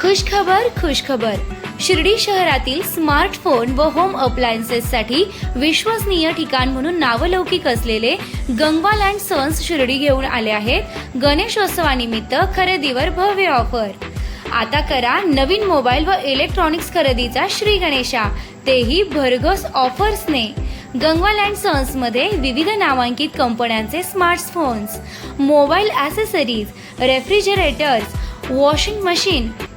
खुशखबर खुशखबर. शिर्डी शहरातील स्मार्टफोन व होम अप्लायन्सेससाठी विश्वसनीय ठिकाण म्हणून नावलौकिक असलेले गंगवाल अँड सन्स शिर्डी घेऊन आले आहेत. गणेशोत्सवानिमित्त खरेदीवर भव्य ऑफर. आता करा नवीन मोबाईल व इलेक्ट्रॉनिक्स खरेदीचा श्री गणेशा. तेही भरघोस ऑफर्सने. गंगवाल अँड सन्समध्ये विविध नामांकित कंपन्यांचे smartphones mobile accessories refrigerators washing machine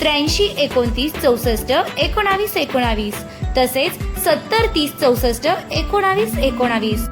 त्र्याऐंशी एकोणतीस चौसष्ट एकोणावीस एकोणावीस. तसेच सत्तर तीस चौसष्ट एकोणावीस एकोणावीस.